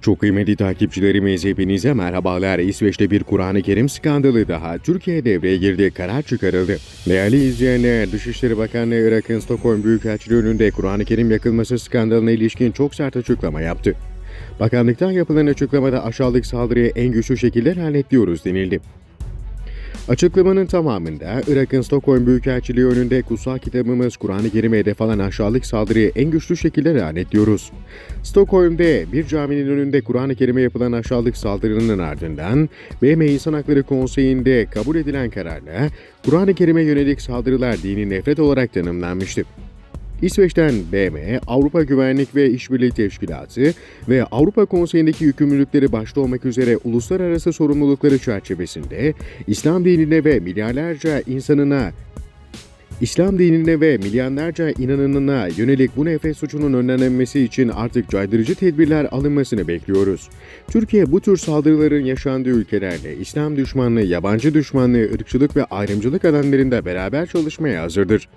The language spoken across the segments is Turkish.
Çok kıymetli takipçilerimiz hepinize merhabalar. İsveç'te bir Kur'an-ı Kerim skandalı daha Türkiye devreye girdi, karar çıkarıldı. Değerli izleyenler, Dışişleri Bakanlığı Irak'ın Stockholm Büyükelçiliği önünde Kur'an-ı Kerim yakılması skandalına ilişkin çok sert açıklama yaptı. Bakanlıktan yapılan açıklamada aşağılık saldırıyı en güçlü şekilde lanetliyoruz denildi. Açıklamanın tamamında Irak'ın Stockholm Büyükelçiliği önünde kutsal kitabımız Kur'an-ı Kerim'e hedef alan aşağılık saldırıyı en güçlü şekilde lanetliyoruz. Stockholm'de bir caminin önünde Kur'an-ı Kerim'e yapılan aşağılık saldırının ardından BM İnsan Hakları Konseyi'nde kabul edilen kararla Kur'an-ı Kerim'e yönelik saldırılar dini nefret olarak tanımlanmıştı. İsveç'ten BM, Avrupa Güvenlik ve İşbirliği Teşkilatı ve Avrupa Konseyi'ndeki yükümlülükleri başta olmak üzere uluslararası sorumlulukları çerçevesinde İslam dinine ve milyarlarca insanına İslam dinine ve milyonlarca inananına yönelik bu nefret suçunun önlenmesi için artık caydırıcı tedbirler alınmasını bekliyoruz. Türkiye bu tür saldırıların yaşandığı ülkelerle İslam düşmanlığı, yabancı düşmanlığı, ırkçılık ve ayrımcılık alanlarında beraber çalışmaya hazırdır.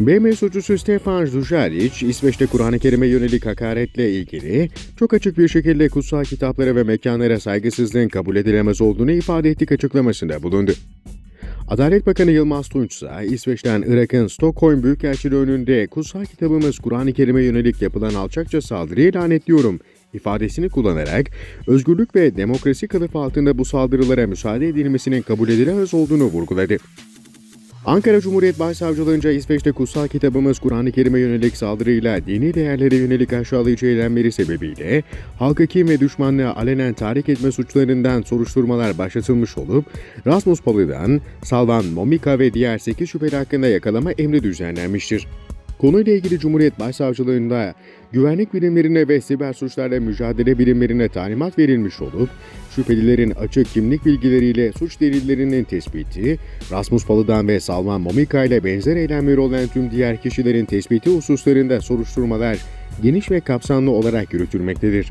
BM suçlusu Stefan Zujaric, İsveç'te Kur'an-ı Kerim'e yönelik hakaretle ilgili çok açık bir şekilde kutsal kitaplara ve mekanlara saygısızlığın kabul edilemez olduğunu ifade ettik açıklamasında bulundu. Adalet Bakanı Yılmaz Tunç ise İsveç'ten Irak'ın Stockholm Büyükelçiliği önünde kutsal kitabımız Kur'an-ı Kerim'e yönelik yapılan alçakça saldırıyı lanetliyorum ifadesini kullanarak özgürlük ve demokrasi kılıfı altında bu saldırılara müsaade edilmesinin kabul edilemez olduğunu vurguladı. Ankara Cumhuriyet Başsavcılığınca İsveç'te kutsal kitabımız Kur'an-ı Kerim'e yönelik saldırıyla dini değerlere yönelik aşağılayıcı eylemleri sebebiyle halka kim ve düşmanlığa alenen tahrik etme suçlarından soruşturmalar başlatılmış olup Rasmus Paludan, Salvan Momika ve diğer 8 şüpheli hakkında yakalama emri düzenlenmiştir. Konuyla ilgili Cumhuriyet Başsavcılığında güvenlik birimlerine ve siber suçlarla mücadele birimlerine talimat verilmiş olup, şüphelilerin açık kimlik bilgileriyle suç delillerinin tespiti, Rasmus Paludan ve Salman Momika ile benzer eylemleri olan tüm diğer kişilerin tespiti hususlarında soruşturmalar geniş ve kapsamlı olarak yürütülmektedir.